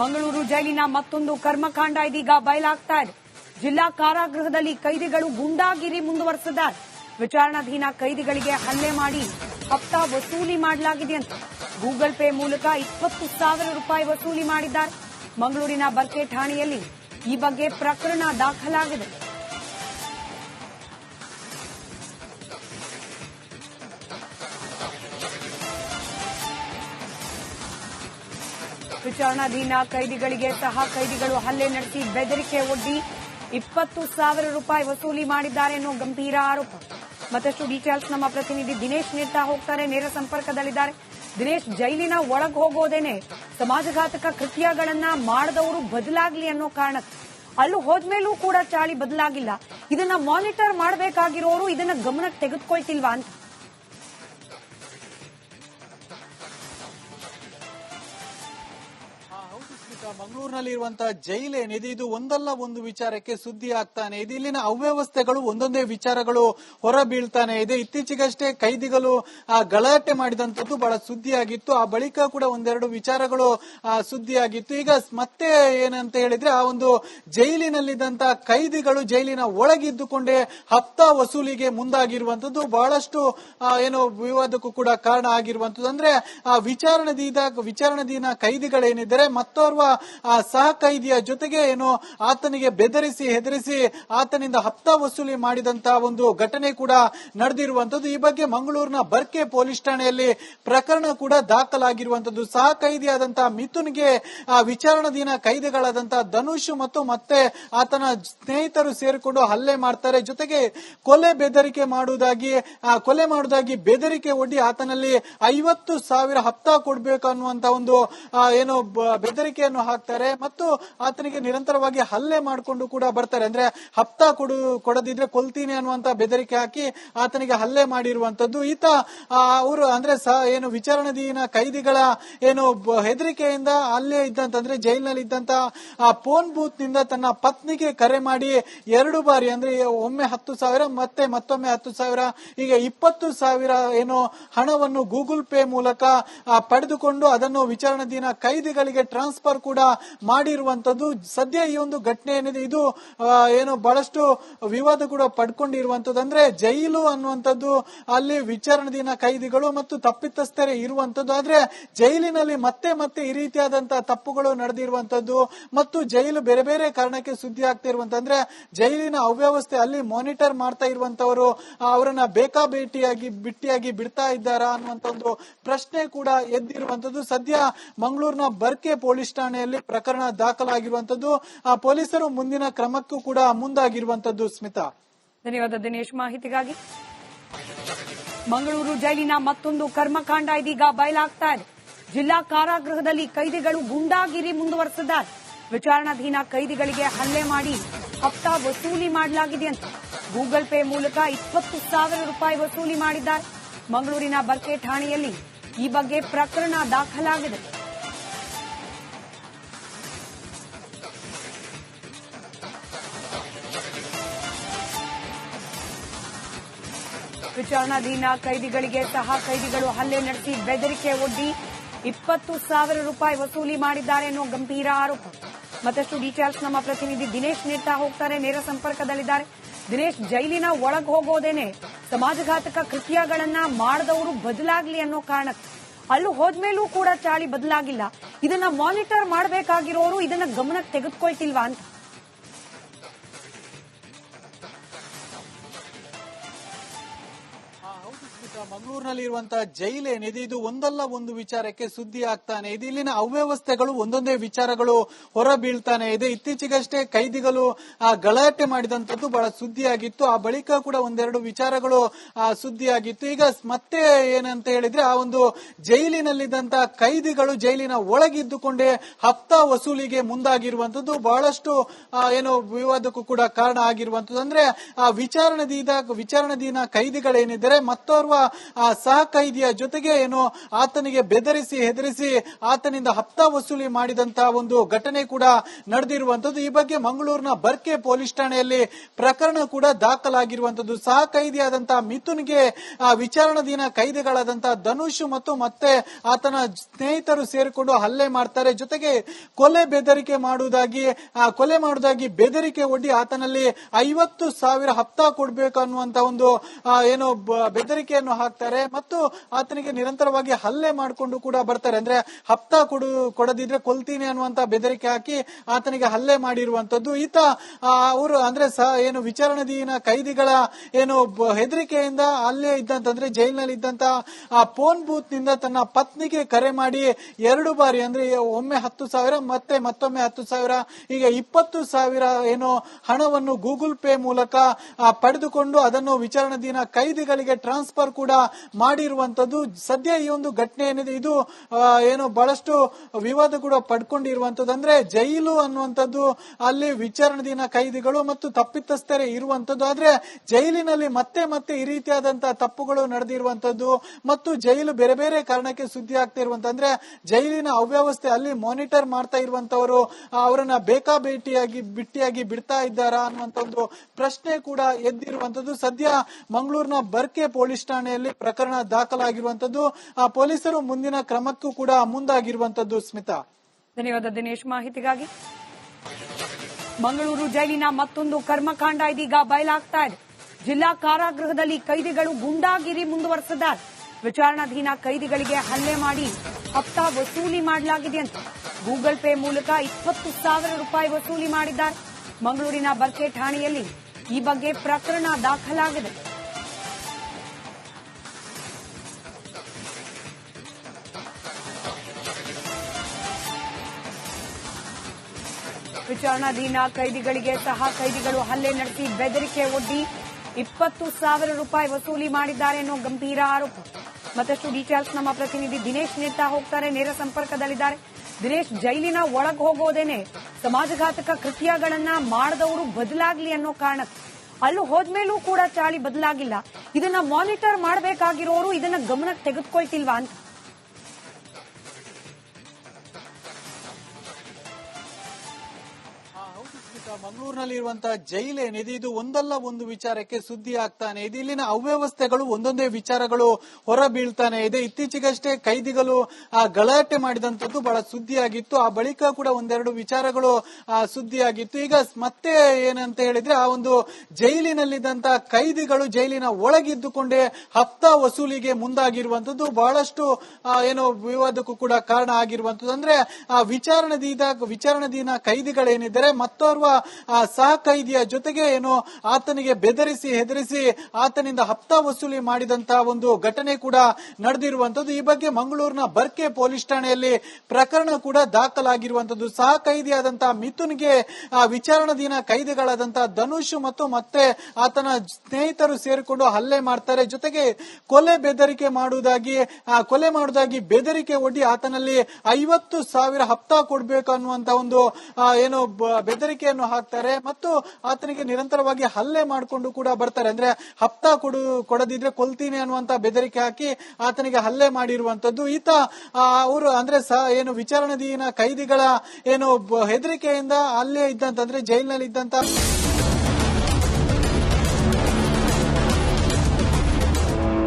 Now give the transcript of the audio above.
ಮಂಗಳೂರು ಜೈಲಿನ ಮತ್ತೊಂದು ಕರ್ಮಕಾಂಡ ಇದೀಗ ಬಯಲಾಗ್ತಾ ಇದೆ. ಜಿಲ್ಲಾ ಕಾರಾಗೃಹದಲ್ಲಿ ಕೈದಿಗಳು ಗುಂಡಾಗಿರಿ ಮುಂದುವರೆಸಿದ್ದಾರೆ. ವಿಚಾರಣಾಧೀನ ಕೈದಿಗಳಿಗೆ ಹಲ್ಲೆ ಮಾಡಿ ಹಪ್ತ ವಸೂಲಿ ಮಾಡಲಾಗಿದೆ ಅಂತ. ಗೂಗಲ್ ಪೇ ಮೂಲಕ ಇಪ್ಪತ್ತು ಸಾವಿರ ರೂಪಾಯಿ ವಸೂಲಿ ಮಾಡಿದ್ದಾರೆ. ಮಂಗಳೂರಿನ ಬರ್ಕೆ ಠಾಣೆಯಲ್ಲಿ ಈ ಬಗ್ಗೆ ಪ್ರಕರಣ ದಾಖಲಾಗಿದೆ. ವಿಚಾರಣಾಧೀನ ಕೈದಿಗಳಿಗೆ ಸಹ ಕೈದಿಗಳು ಹಲ್ಲೆ ನಡೆಸಿ ಬೆದರಿಕೆ ಒಡ್ಡಿ ಇಪ್ಪತ್ತು ಸಾವಿರ ರೂಪಾಯಿ ವಸೂಲಿ ಮಾಡಿದ್ದಾರೆ ಎನ್ನುವ ಗಂಭೀರ ಆರೋಪ. ಮತ್ತಷ್ಟು ಡೀಟೇಲ್ಸ್ ನಮ್ಮ ಪ್ರತಿನಿಧಿ ದಿನೇಶ್ ನೀಡ್ತಾ ಹೋಗ್ತಾರೆ. ನೇರ ಸಂಪರ್ಕದಲ್ಲಿದ್ದಾರೆ. ದಿನೇಶ್, ಜೈಲಿನ ಒಳಗ್ ಹೋಗೋದೇನೆ ಸಮಾಜಘಾತಕ ಕೃತ್ಯಗಳನ್ನ ಮಾಡದವರು ಬದಲಾಗ್ಲಿ ಅನ್ನೋ ಕಾರಣಕ್ಕೆ. ಅಲ್ಲೂ ಹೋದ್ಮೇಲೂ ಕೂಡ ಚಾಳಿ ಬದಲಾಗಿಲ್ಲ. ಇದನ್ನ ಮಾನಿಟರ್ ಮಾಡಬೇಕಾಗಿರೋರು ಇದನ್ನ ಗಮನಕ್ಕೆ ತೆಗೆದುಕೊಳ್ತಿಲ್ವಾ ಅಂತ. ಸ್ಮಿತಾ ಮಂಗಳೂರಿನಲ್ಲಿ ಇರುವಂತಹ ಜೈಲ್ ಏನಿದೆ? ಇದು ಒಂದಲ್ಲ, ಒಂದು ವಿಚಾರಕ್ಕೆ ಸುದ್ದಿ ಆಗ್ತಾನೆ ಇದೆ. ಇಲ್ಲಿನ ಅವ್ಯವಸ್ಥೆಗಳು ಒಂದೊಂದೇ ವಿಚಾರಗಳು ಹೊರ ಬೀಳ್ತಾನೆ ಇದೆ. ಇತ್ತೀಚೆಗಷ್ಟೇ ಕೈದಿಗಳು ಗಲಾಟೆ ಮಾಡಿದಂತದ್ದು ಬಹಳ ಸುದ್ದಿಯಾಗಿತ್ತು. ಆ ಬಳಿಕ ಕೂಡ ಒಂದೆರಡು ವಿಚಾರಗಳು ಸುದ್ದಿಯಾಗಿತ್ತು. ಈಗ ಮತ್ತೆ ಏನಂತ ಹೇಳಿದ್ರೆ, ಆ ಒಂದು ಜೈಲಿನಲ್ಲಿದ್ದಂತಹ ಕೈದಿಗಳು ಜೈಲಿನ ಒಳಗಿದ್ದುಕೊಂಡೇ ಹಪ್ತಾ ವಸೂಲಿಗೆ ಮುಂದಾಗಿರುವಂತದ್ದು ಬಹಳಷ್ಟು ಏನು ವಿವಾದಕ್ಕೂ ಕೂಡ ಕಾರಣ ಆಗಿರುವಂತದ್ದು ಅಂದ್ರೆ, ಆ ವಿಚಾರಣೆದೀದ ವಿಚಾರಣಾಧೀನ ಕೈದಿಗಳೇನಿದ್ದಾರೆ, ಮತ್ತೋರ್ವ ಸಹ ಕೈದಿಯ ಜೊತೆಗೆ ಏನು ಆತನಿಗೆ ಬೆದರಿಸಿ ಹೆದರಿಸಿ ಆತನಿಂದ ಹಪ್ತ ವಸೂಲಿ ಮಾಡಿದಂತ ಒಂದು ಘಟನೆ ಕೂಡ ನಡೆದಿರುವಂತದ್ದು ಈ ಬಗ್ಗೆ ಮಂಗಳೂರಿನ ಬರ್ಕೆ ಪೊಲೀಸ್ ಠಾಣೆಯಲ್ಲಿ ಪ್ರಕರಣ ಕೂಡ ದಾಖಲಾಗಿರುವಂತದ್ದು ಸಹ ಕೈದಿಯಾದಂತಹ ಮಿಥುನ್ಗೆ ವಿಚಾರಣಾಧೀನ ಕೈದಿಗಳಾದಂತಹ ಧನುಷ್ ಮತ್ತು ಮತ್ತೆ ಆತನ ಸ್ನೇಹಿತರು ಸೇರಿಕೊಂಡು ಹಲ್ಲೆ ಮಾಡ್ತಾರೆ. ಜೊತೆಗೆ ಕೊಲೆ ಬೆದರಿಕೆ ಮಾಡುವುದಾಗಿ ಕೊಲೆ ಮಾಡುವುದಾಗಿ ಬೆದರಿಕೆ ಒಡ್ಡಿ ಆತನಲ್ಲಿ ಐವತ್ತು ಸಾವಿರ ಹಪ್ತಾ ಕೊಡಬೇಕು ಅನ್ನುವಂತ ಒಂದು ಏನು ಬೆದರಿಕೆಯನ್ನು ಹಾಕ್ತಾರೆ. ಮತ್ತು ಆತನಿಗೆ ನಿರಂತರವಾಗಿ ಹಲ್ಲೆ ಮಾಡಿಕೊಂಡು ಕೂಡ ಬರ್ತಾರೆ. ಅಂದ್ರೆ ಹಪ್ತಾ ಕೊಡು, ಕೊಡದಿದ್ರೆ ಕೊಲ್ತೀನಿ ಅನ್ನುವಂತ ಬೆದರಿಕೆ ಹಾಕಿ ಆತನಿಗೆ ಹಲ್ಲೆ ಮಾಡಿರುವಂತದ್ದು ಈತ ಅವರು ಅಂದ್ರೆ ಏನು ವಿಚಾರಣಾಧೀನ ಕೈದಿಗಳ ಏನು ಹೆದರಿಕೆಯಿಂದ ಅಲ್ಲೇ ಇದ್ದಂತಂದ್ರೆ ಜೈಲಿನಲ್ಲಿ ಇದ್ದಂತ ಫೋನ್ ಬೂತ್ನಿಂದ ತನ್ನ ಪತ್ನಿಗೆ ಕರೆ ಮಾಡಿ ಎರಡು ಬಾರಿ, ಅಂದ್ರೆ ಒಮ್ಮೆ ಹತ್ತು ಸಾವಿರ, ಮತ್ತೆ ಮತ್ತೊಮ್ಮೆ ಹತ್ತು ಸಾವಿರ ಈಗ ಇಪ್ಪತ್ತು ಸಾವಿರ ಏನು ಹಣವನ್ನು ಗೂಗಲ್ ಪೇ ಮೂಲಕ ಪಡೆದುಕೊಂಡು ಅದನ್ನು ವಿಚಾರಣಾಧೀನ ಕೈದಿಗಳಿಗೆ ಟ್ರಾನ್ಸ್ಫರ್ ಕೂಡ ಮಾಡಿರುವಂತದ್ದು ಸದ್ಯ ಈ ಒಂದು ಘಟನೆ ಏನಿದೆ, ಇದು ಏನು ಬಹಳಷ್ಟು ವಿವಾದ ಕೂಡ ಪಡ್ಕೊಂಡಿರುವಂತದ್ದು ಅಂದ್ರೆ ಜೈಲು ಅನ್ನುವಂಥದ್ದು ಅಲ್ಲಿ ವಿಚಾರಣಾಧೀನ ಕೈದಿಗಳು ಮತ್ತು ತಪ್ಪಿತಸ್ಥರೇ ಇರುವಂತದ್ದು ಆದ್ರೆ ಜೈಲಿನಲ್ಲಿ ಮತ್ತೆ ಮತ್ತೆ ಈ ರೀತಿಯಾದಂತಹ ತಪ್ಪುಗಳು ನಡೆದಿರುವಂತದ್ದು ಮತ್ತು ಜೈಲು ಬೇರೆ ಬೇರೆ ಕಾರಣಕ್ಕೆ ಸುದ್ದಿ ಆಗ್ತಿರುವಂತಂದ್ರೆ ಜೈಲಿನ ಅವ್ಯವಸ್ಥೆ ಅಲ್ಲಿ ಮಾನಿಟರ್ ಮಾಡ್ತಾ ಇರುವಂತವರು ಅವರನ್ನ ಬೇಕಾ ಬೇಕಾಬೇಟಿಯಾಗಿ ಬಿಟ್ಟಿಯಾಗಿ ಬಿಡ್ತಾ ಇದ್ದಾರಾ ಅನ್ನುವಂತ ಒಂದು ಪ್ರಶ್ನೆ ಕೂಡ ಎದ್ದಿರುವಂತದ್ದು ಸದ್ಯ ಮಂಗಳೂರಿನ ಬರ್ಕೆ ಪೊಲೀಸ್ ಠಾಣೆಯಲ್ಲಿ ಪ್ರಕರಣ ದಾಖಲಾಗಿರುವಂತದ್ದು, ಆ ಪೊಲೀಸರು ಮುಂದಿನ ಕ್ರಮಕ್ಕೂ ಕೂಡ ಮುಂದಾಗಿರುವಂತದ್ದು ಸ್ಮಿತಾ. ಧನ್ಯವಾದ ದಿನೇಶ್ ಮಾಹಿತಿಗಾಗಿ. ಮಂಗಳೂರು ಜೈಲಿನ ಮತ್ತೊಂದು ಕರ್ಮಕಾಂಡ ಇದೀಗ ಬಯಲಾಗ್ತಾ ಇದೆ. ಜಿಲ್ಲಾ ಕಾರಾಗೃಹದಲ್ಲಿ ಕೈದಿಗಳು ಗುಂಡಾಗಿರಿ ಮುಂದುವರೆಸಿದ್ದಾರೆ. ವಿಚಾರಣಾಧೀನ ಕೈದಿಗಳಿಗೆ ಹಲ್ಲೆ ಮಾಡಿ ಹಪ್ತಾ ವಸೂಲಿ ಮಾಡಲಾಗಿದೆ ಅಂತ. ಗೂಗಲ್ ಪೇ ಮೂಲಕ ಇಪ್ಪತ್ತು ಸಾವಿರ ರೂಪಾಯಿ ವಸೂಲಿ ಮಾಡಿದ್ದಾರೆ. ಮಂಗಳೂರಿನ ಬರ್ಕೆ ಠಾಣೆಯಲ್ಲಿ ಈ ಬಗ್ಗೆ ಪ್ರಕರಣ ದಾಖಲಾಗಿದೆ. ವಿಚಾರಣಾಧೀನ ಕೈದಿಗಳಿಗೆ ಸಹ ಕೈದಿಗಳು ಹಲ್ಲೆ ನಡೆಸಿ ಬೆದರಿಕೆ ಒಡ್ಡಿ ಇಪ್ಪತ್ತು ಸಾವಿರ ರೂಪಾಯಿ ವಸೂಲಿ ಮಾಡಿದ್ದಾರೆ ಅನ್ನೋ ಗಂಭೀರ ಆರೋಪ. ಮತ್ತಷ್ಟು ಡೀಟೇಲ್ಸ್ ನಮ್ಮ ಪ್ರತಿನಿಧಿ ದಿನೇಶ್ ನೀಡ್ತಾ ಹೋಗ್ತಾರೆ. ನೇರ ಸಂಪರ್ಕದಲ್ಲಿದ್ದಾರೆ. ದಿನೇಶ್, ಜೈಲಿನ ಒಳಗೆ ಹೋಗೋದೇನೆ ಸಮಾಜಘಾತಕ ಕೃತ್ಯಗಳನ್ನ ಮಾಡಿದವರು ಬದಲಾಗ್ಲಿ ಅನ್ನೋ ಕಾರಣಕ್ಕೆ. ಅಲ್ಲೂ ಹೋದ್ಮೇಲೂ ಕೂಡ ಚಾಳಿ ಬದಲಾಗಿಲ್ಲ. ಇದನ್ನ ಮಾನಿಟರ್ ಮಾಡಬೇಕಾಗಿರೋರು ಇದನ್ನ ಗಮನಕ್ಕೆ ತೆಗೆದುಕೊಳ್ತಿಲ್ವಾ ಅಂತ. ಮಂಗಳೂರಿನಲ್ಲಿ ಇರುವಂತಹ ಜೈಲ್ ಏನಿದೆ ಇದು ಒಂದಲ್ಲ ಒಂದು ವಿಚಾರಕ್ಕೆ ಸುದ್ದಿ ಆಗ್ತಾನೆ ಇದೆ. ಇಲ್ಲಿನ ಅವ್ಯವಸ್ಥೆಗಳು ಒಂದೊಂದೇ ವಿಚಾರಗಳು ಹೊರ ಬೀಳ್ತಾನೆ ಇದೆ. ಇತ್ತೀಚೆಗಷ್ಟೇ ಕೈದಿಗಳು ಗಲಾಟೆ ಮಾಡಿದಂತದ್ದು ಬಹಳ ಸುದ್ದಿಯಾಗಿತ್ತು. ಆ ಬಳಿಕ ಕೂಡ ಒಂದೆರಡು ವಿಚಾರಗಳು ಆ, ಸುದ್ದಿಯಾಗಿತ್ತು. ಈಗ ಮತ್ತೆ ಏನಂತ ಹೇಳಿದ್ರೆ ಆ ಒಂದು ಜೈಲಿನಲ್ಲಿದ್ದಂತಹ ಕೈದಿಗಳು ಜೈಲಿನ ಒಳಗಿದ್ದುಕೊಂಡೇ ಹಪ್ತಾ ವಸೂಲಿಗೆ ಮುಂದಾಗಿರುವಂತದ್ದು ಬಹಳಷ್ಟು ಏನು ವಿವಾದಕ್ಕೂ ಕೂಡ ಕಾರಣ ಆಗಿರುವಂತದ್ದು ಅಂದ್ರೆ ಆ ವಿಚಾರಣೆದೀದ ವಿಚಾರಣಾಧೀನ ಕೈದಿಗಳೇನಿದ್ದಾರೆ ಮತ್ತೋರ್ವ ಆ ಸಹ ಕೈದಿಯ ಜೊತೆಗೆ ಏನು ಆತನಿಗೆ ಬೆದರಿಸಿ ಹೆದರಿಸಿ ಆತನಿಂದ ಹಪ್ತ ವಸೂಲಿ ಮಾಡಿದಂತಹ ಒಂದು ಘಟನೆ ಕೂಡ ನಡೆದಿರುವಂತದ್ದು ಈ ಬಗ್ಗೆ ಮಂಗಳೂರಿನ ಬರ್ಕೆ ಪೊಲೀಸ್ ಠಾಣೆಯಲ್ಲಿ ಪ್ರಕರಣ ಕೂಡ ದಾಖಲಾಗಿರುವಂತದ್ದು ಸಹ ಕೈದಿಯಾದಂತಹ ಮಿಥುನ್ಗೆ ವಿಚಾರಣಾ ವಿಚಾರಣಾಧೀನ ಕೈದಿಗಳಾದಂತಹ ಧನುಷ್ ಮತ್ತು ಮತ್ತೆ ಆತನ ಸ್ನೇಹಿತರು ಸೇರಿಕೊಂಡು ಹಲ್ಲೆ ಮಾಡ್ತಾರೆ. ಜೊತೆಗೆ ಕೊಲೆ ಬೆದರಿಕೆ ಮಾಡುವುದಾಗಿ ಕೊಲೆ ಮಾಡುವುದಾಗಿ ಬೆದರಿಕೆ ಒಡ್ಡಿ ಆತನಲ್ಲಿ ಐವತ್ತು ಸಾವಿರ ಹಪ್ತಾ ಕೊಡಬೇಕು ಅನ್ನುವಂತ ಒಂದು ಏನು ಬ- ಬೆದರಿಕೆಯನ್ನು ಹಾಕ್ತಾರೆ ಮತ್ತು ಆತನಿಗೆ ನಿರಂತರವಾಗಿ ಹಲ್ಲೆ ಮಾಡಿಕೊಂಡು ಕೂಡ ಬರ್ತಾರೆ. ಅಂದ್ರೆ ಹಪ್ತ ಕೊಡು, ಕೊಡದಿದ್ರೆ ಕೊಲ್ತೀನಿ ಅನ್ನುವಂತ ಬೆದರಿಕೆ ಹಾಕಿ ಆತನಿಗೆ ಹಲ್ಲೆ ಮಾಡಿರುವಂತದ್ದು ಈತ ಅವರು ಅಂದ್ರೆ ಏನು ವಿಚಾರಣಾಧೀನ ಕೈದಿಗಳ ಏನು ಹೆದರಿಕೆಯಿಂದ ಅಲ್ಲೇ ಇದ್ದಂತಂದ್ರೆ ಜೈಲಿನಲ್ಲಿ ಇದ್ದಂತ ಆ ಫೋನ್ ಬೂತ್ನಿಂದ ತನ್ನ ಪತ್ನಿಗೆ ಕರೆ ಮಾಡಿ ಎರಡು ಬಾರಿ, ಅಂದ್ರೆ ಒಮ್ಮೆ ಹತ್ತು ಸಾವಿರ, ಮತ್ತೆ ಮತ್ತೊಮ್ಮೆ ಹತ್ತು ಸಾವಿರ, ಈಗ ಇಪ್ಪತ್ತು ಸಾವಿರ ಏನು ಹಣವನ್ನು ಗೂಗಲ್ ಪೇ ಮೂಲಕ ಪಡೆದುಕೊಂಡು ಅದನ್ನು ವಿಚಾರಣಾಧೀನ ಕೈದಿಗಳಿಗೆ ಟ್ರಾನ್ಸ್ಫರ್ ಕೂಡ ಮಾಡಿರುವಂತದ್ದು ಸದ್ಯ ಈ ಒಂದು ಘಟನೆ ಏನಿದೆ, ಇದು ಏನು ಬಹಳಷ್ಟು ವಿವಾದ ಕೂಡ ಪಡ್ಕೊಂಡಿರುವಂತದ್ದು ಅಂದ್ರೆ ಜೈಲು ಅನ್ನುವಂಥದ್ದು ಅಲ್ಲಿ ವಿಚಾರಣಾಧೀನ ಕೈದಿಗಳು ಮತ್ತು ತಪ್ಪಿತಸ್ಥರೇ ಇರುವಂತದ್ದು ಆದ್ರೆ ಜೈಲಿನಲ್ಲಿ ಮತ್ತೆ ಮತ್ತೆ ಈ ರೀತಿಯಾದಂತಹ ತಪ್ಪುಗಳು ನಡೆದಿರುವಂತದ್ದು ಮತ್ತು ಜೈಲು ಬೇರೆ ಬೇರೆ ಕಾರಣಕ್ಕೆ ಸುದ್ದಿ ಆಗ್ತಾ ಅಂದ್ರೆ ಜೈಲಿನ ಅವ್ಯವಸ್ಥೆ ಅಲ್ಲಿ ಮಾನಿಟರ್ ಮಾಡ್ತಾ ಇರುವಂತವರು ಅವರನ್ನ ಬೇಕಾ ಭೇಟಿಯಾಗಿ, ಬಿಟ್ಟಿಯಾಗಿ ಬಿಡ್ತಾ ಇದ್ದಾರಾ ಅನ್ನುವಂತ ಒಂದು ಪ್ರಶ್ನೆ ಕೂಡ ಎದ್ದಿರುವಂತದ್ದು ಸದ್ಯ ಮಂಗಳೂರಿನ ಬರ್ಕೆ ಪೊಲೀಸ್ ಠಾಣೆಯಲ್ಲಿ ಪ್ರಕರಣ ದಾಖಲಾಗಿರುವಂತದ್ದು, ಆ ಪೊಲೀಸರು ಮುಂದಿನ ಕ್ರಮಕ್ಕೂ ಕೂಡ ಮುಂದಾಗಿರುವಂತದ್ದು ಸ್ಮಿತಾ. ಧನ್ಯವಾದ ದಿನೇಶ್ ಮಾಹಿತಿಗಾಗಿ. ಮಂಗಳೂರು ಜೈಲಿನ ಮತ್ತೊಂದು ಕರ್ಮಕಾಂಡ ಇದೀಗ ಬಯಲಾಗ್ತಾ ಇದೆ. ಜಿಲ್ಲಾ ಕಾರಾಗೃಹದಲ್ಲಿ ಕೈದಿಗಳು ಗುಂಡಾಗಿರಿ ಮುಂದುವರೆಸಿದ್ದಾರೆ. ವಿಚಾರಣಾಧೀನ ಕೈದಿಗಳಿಗೆ ಹಲ್ಲೆ ಮಾಡಿ ಹಪ್ತಾ ವಸೂಲಿ ಮಾಡಲಾಗಿದೆ ಅಂತ. ಗೂಗಲ್ ಪೇ ಮೂಲಕ ಇಪ್ಪತ್ತು ಸಾವಿರ ರೂಪಾಯಿ ವಸೂಲಿ ಮಾಡಿದ್ದಾರೆ. ಮಂಗಳೂರಿನ ಬರ್ಕೆ ಠಾಣೆಯಲ್ಲಿ ಈ ಬಗ್ಗೆ ಪ್ರಕರಣ ದಾಖಲಾಗಿದೆ. ವಿಚಾರಣಾಧೀನ ಕೈದಿಗಳಿಗೆ ಸಹ ಕೈದಿಗಳು ಹಲ್ಲೆ ನಡೆಸಿ ಬೆದರಿಕೆ ಒಡ್ಡಿ ಇಪ್ಪತ್ತು ಸಾವಿರ ರೂಪಾಯಿ ವಸೂಲಿ ಮಾಡಿದ್ದಾರೆ ಅನ್ನೋ ಗಂಭೀರ ಆರೋಪ. ಮತ್ತಷ್ಟು ಡೀಟೇಲ್ಸ್ ನಮ್ಮ ಪ್ರತಿನಿಧಿ ದಿನೇಶ್ ನೇತಾ ಹೋಗ್ತಾರೆ, ನೇರ ಸಂಪರ್ಕದಲ್ಲಿದ್ದಾರೆ. ದಿನೇಶ್, ಜೈಲಿನ ಒಳಗೆ ಹೋಗೋದೇನೆ ಸಮಾಜಘಾತಕ ಕೃತ್ಯಗಳನ್ನ ಮಾಡದವರು ಬದಲಾಗ್ಲಿ ಅನ್ನೋ ಕಾರಣಕ್ಕೆ ಅಲ್ಲಿ ಹೋದ್ಮೇಲೂ ಕೂಡ ಚಾಳಿ ಬದಲಾಗಿಲ್ಲ. ಇದನ್ನ ಮಾನಿಟರ್ ಮಾಡಬೇಕಾಗಿರೋರು ಇದನ್ನ ಗಮನಕ್ಕೆ ತೆಗೆದುಕೊಳ್ತಿಲ್ವಾ ಅಂತ. ಮಂಗಳೂರಿನಲ್ಲಿ ಇರುವಂತಹ ಜೈಲು ಏನಿದೆ? ಇದು ಒಂದಲ್ಲ, ಒಂದು ವಿಚಾರಕ್ಕೆ ಸುದ್ದಿ ಆಗ್ತಾನೆ ಇದೆ. ಇಲ್ಲಿನ ಅವ್ಯವಸ್ಥೆಗಳು, ಒಂದೊಂದೇ ವಿಚಾರಗಳು ಹೊರ ಬೀಳ್ತಾನೆ ಇದೆ. ಇತ್ತೀಚೆಗಷ್ಟೇ ಕೈದಿಗಳು, ಆ, ಗಲಾಟೆ ಮಾಡಿದಂತದ್ದು ಬಹಳ ಸುದ್ದಿಯಾಗಿತ್ತು. ಆ ಬಳಿಕ ಕೂಡ ಒಂದೆರಡು ವಿಚಾರಗಳು ಸುದ್ದಿಯಾಗಿತ್ತು. ಈಗ ಮತ್ತೆ ಏನಂತ ಹೇಳಿದ್ರೆ, ಆ ಒಂದು ಜೈಲಿನಲ್ಲಿದ್ದಂತಹ ಕೈದಿಗಳು ಜೈಲಿನ ಒಳಗಿದ್ದುಕೊಂಡೇ ಹಪ್ತಾ ವಸೂಲಿಗೆ ಮುಂದಾಗಿರುವಂತದ್ದು ಬಹಳಷ್ಟು ಏನು ವಿವಾದಕ್ಕೂ ಕೂಡ ಕಾರಣ ಆಗಿರುವಂತದ್ದು ಅಂದ್ರೆ, ಆ, ವಿಚಾರಣೆ ವಿಚಾರಣಾಧೀನ ಕೈದಿಗಳೇನಿದ್ದಾರೆ, ಮತ್ತೋರ್ವ ಆ, ಸಹ ಕೈದಿಯ ಜೊತೆಗೆ ಏನು ಆತನಿಗೆ ಬೆದರಿಸಿ ಹೆದರಿಸಿ ಆತನಿಂದ ಹಪ್ತಾ ವಸೂಲಿ ಮಾಡಿದಂತಹ ಒಂದು ಘಟನೆ ಕೂಡ ನಡೆದಿರುವಂತದ್ದು ಈ ಬಗ್ಗೆ ಮಂಗಳೂರಿನ ಬರ್ಕೆ ಪೊಲೀಸ್ ಠಾಣೆಯಲ್ಲಿ ಪ್ರಕರಣ ಕೂಡ ದಾಖಲಾಗಿರುವಂತದ್ದು ಸಹ ಕೈದಿಯಾದಂತಹ ವಿಚಾರಣಾ ವಿಚಾರಣಾಧೀನ ಕೈದಿಗಳಾದಂತಹ ಧನುಷ್ ಮತ್ತು ಮತ್ತೆ ಆತನ ಸ್ನೇಹಿತರು ಸೇರಿಕೊಂಡು ಹಲ್ಲೆ ಮಾಡ್ತಾರೆ. ಜೊತೆಗೆ ಕೊಲೆ ಬೆದರಿಕೆ ಮಾಡುವುದಾಗಿ ಕೊಲೆ ಮಾಡುವುದಾಗಿ ಬೆದರಿಕೆ ಒಡ್ಡಿ ಆತನಲ್ಲಿ ಐವತ್ತು ಸಾವಿರ ಹಪ್ತಾ ಕೊಡಬೇಕು ಅನ್ನುವಂತ ಒಂದು ಏನು ಬ- ಬೆದರಿಕೆಯನ್ನು ಹಾಕ್ತಾರೆ ಮತ್ತು ಆತನಿಗೆ ನಿರಂತರವಾಗಿ ಹಲ್ಲೆ ಮಾಡಿಕೊಂಡು ಕೂಡ ಬರ್ತಾರೆ. ಅಂದ್ರೆ ಹಪ್ತಾ ಕೊಡು, ಕೊಡದಿದ್ರೆ ಕೊಲ್ತೀನಿ ಅನ್ನುವಂತ ಬೆದರಿಕೆ ಹಾಕಿ ಆತನಿಗೆ ಹಲ್ಲೆ ಮಾಡಿರುವಂತದ್ದು ಈತ ಅವರು ಅಂದ್ರೆ ಏನು ವಿಚಾರಣಾಧೀನ ಕೈದಿಗಳ, ಏನು ಹೆದರಿಕೆಯಿಂದ ಅಲ್ಲೇ ಇದ್ದಂತ ಅಂದ್ರೆ ಜೈಲಿನಲ್ಲಿ ಇದ್ದಂತ